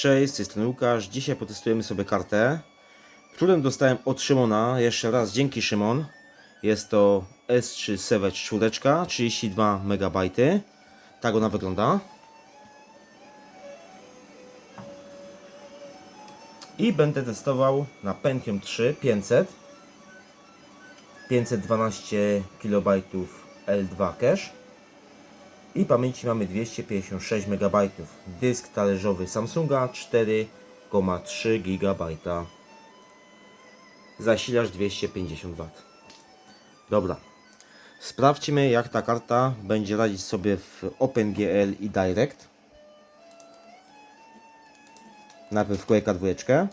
Cześć, strony Łukasz. Dzisiaj potestujemy sobie kartę, którą dostałem od Szymona. Jeszcze raz dzięki Szymon. Jest to S3 Savage 4, 32 MB. Tak ona wygląda. I będę testował na Pentium 3 500. 512 KB L2 cache. I pamięci mamy 256 MB. Dysk talerzowy Samsunga 4,3 GB. Zasilacz 250 W. Dobra. Sprawdźmy jak ta karta będzie radzić sobie w OpenGL i Direct. Najpierw Quake'a dwójeczkę.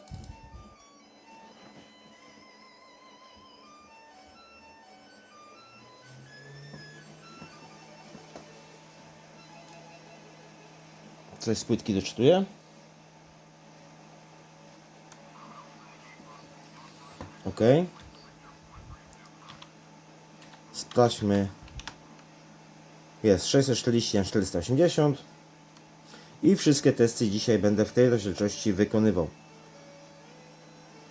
Coś z płytki doczytuję. Ok. Sprawdźmy. Jest 640 na 480. I wszystkie testy dzisiaj będę w tej rozdzielczości wykonywał.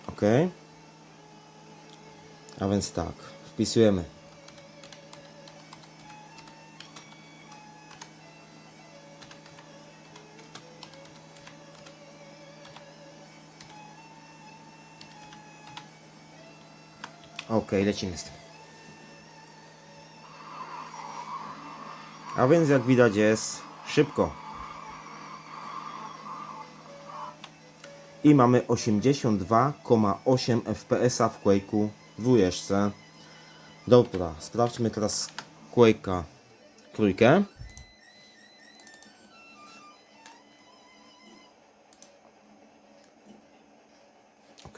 Ok. A więc tak, wpisujemy. Ok, lecimy z tym. A więc jak widać jest szybko. I mamy 82,8 fps w Quake'u dwójeczce. Dobra, sprawdźmy teraz Quake'a trójkę. Ok.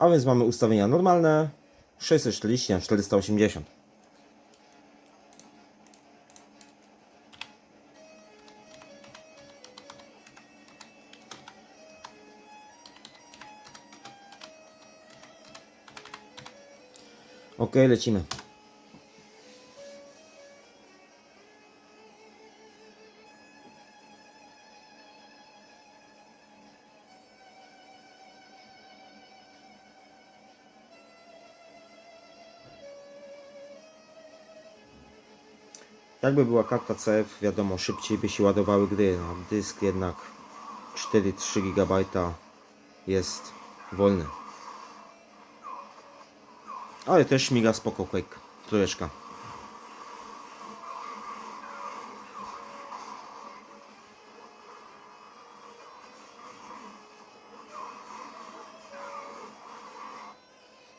A więc mamy ustawienia normalne 640 na 480. Ok, lecimy. Jakby była karta CF, wiadomo, szybciej by się ładowały gry. No, dysk jednak 4-3 GB jest wolny. Ale też śmiga spoko Quake. Trójeczka.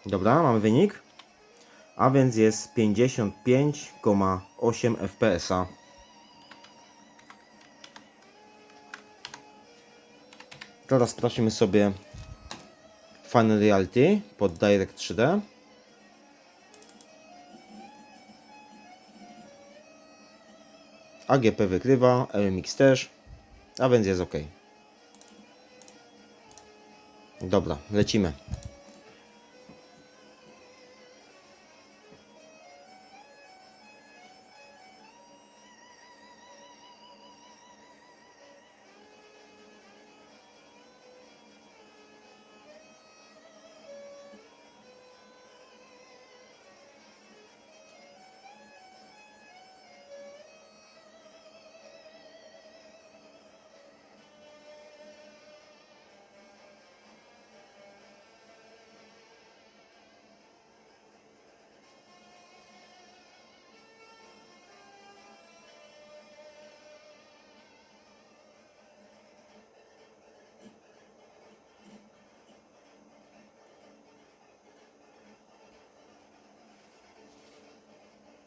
Dobra, mamy wynik. A więc jest 55,8 fps. Teraz sprawdźmy sobie Final Reality pod Direct 3D. AGP wykrywa, LMX też, a więc jest ok. Dobra, lecimy.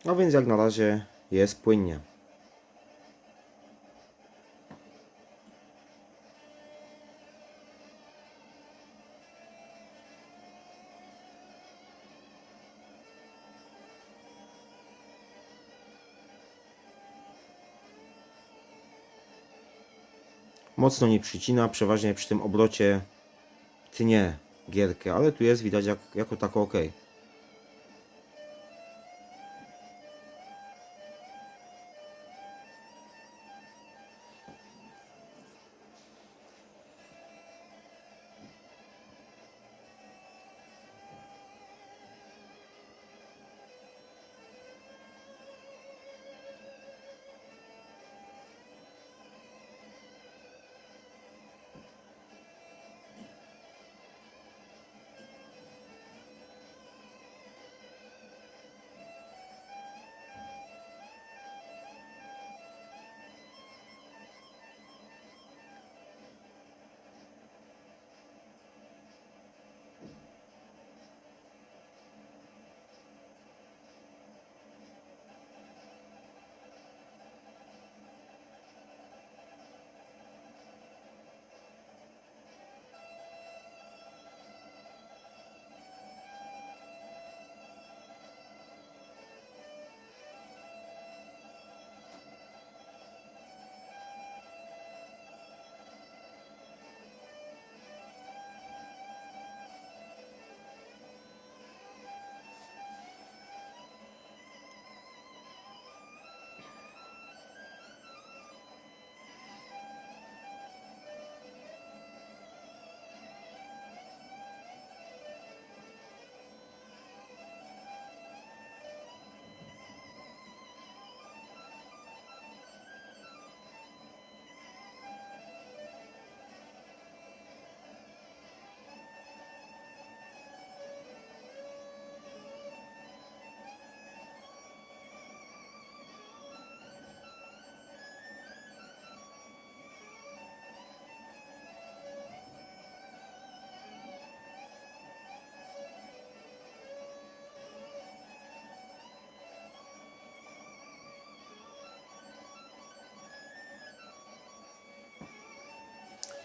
No więc jak na razie jest płynnie. Mocno nie przycina, przeważnie przy tym obrocie tnie gierkę, ale tu jest widać jak, jako tako ok.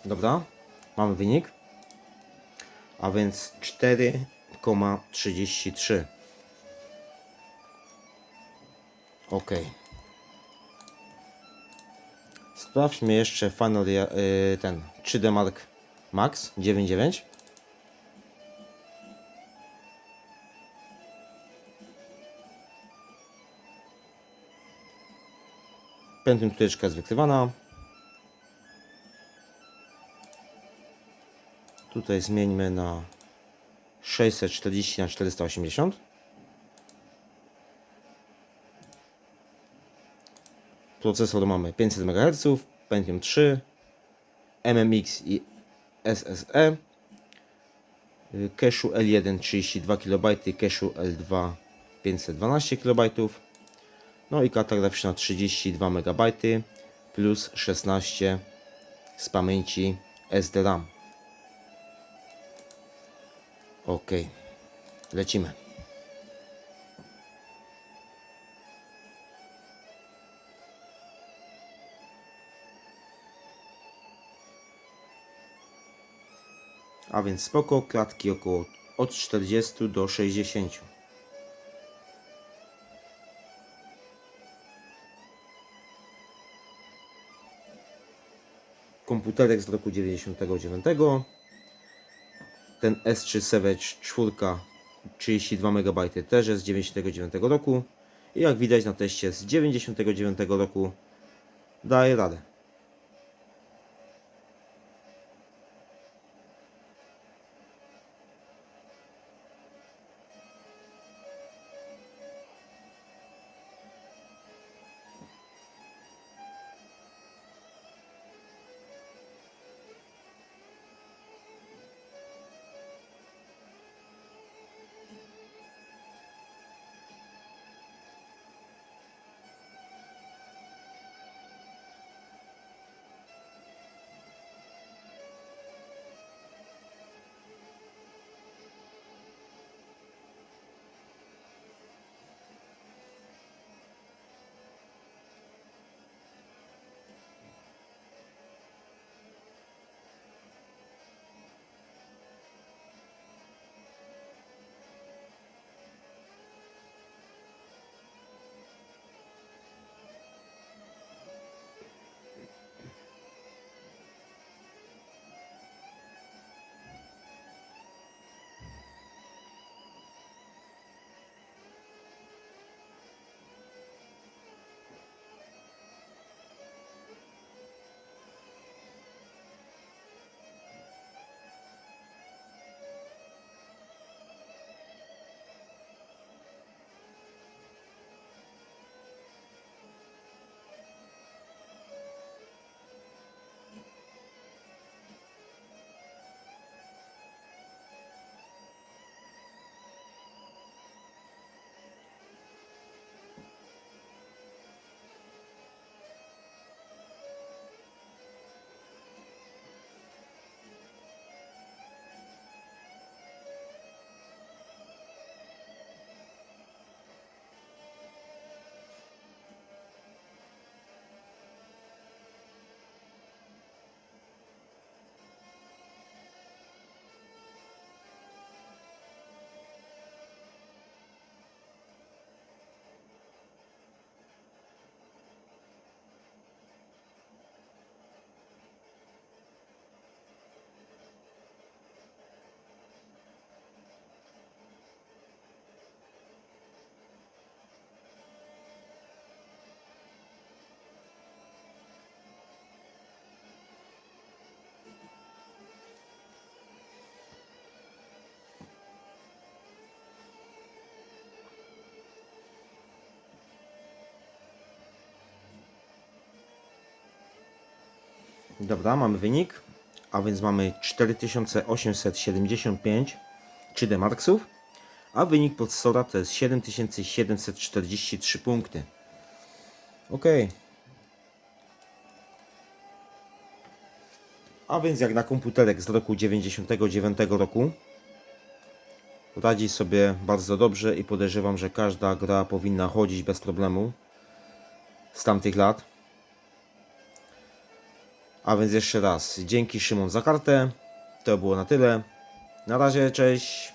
Dobra, mamy wynik. A więc 4,33. Ok. Sprawdźmy jeszcze Rea- y, ten 3D Mark Max 9.9. Pętlem tuteczka jest wykrywana. Tutaj zmieńmy na 640 na 480. Procesor mamy 500 MHz, Pentium 3, MMX i SSE. Cache'u L1 32 KB, cache'u L2 512 KB. No i karta graficzna 32 MB plus 16 z pamięci SD-RAM. Ok, lecimy. A więc spoko, klatki około od 40 do 60. Komputerek z roku 99. Ten S3 Savage 4 32 MB też jest z 99 roku. I jak widać na teście z 99 roku daje radę. Dobra, mamy wynik. A więc mamy 4875 3D Marksów. A wynik procesora to jest 7743 punkty. Ok. A więc jak na komputerek z roku 99 roku radzi sobie bardzo dobrze i podejrzewam, że każda gra powinna chodzić bez problemu z tamtych lat. A więc jeszcze raz, dzięki Szymon za kartę. To było na tyle. Na razie, cześć.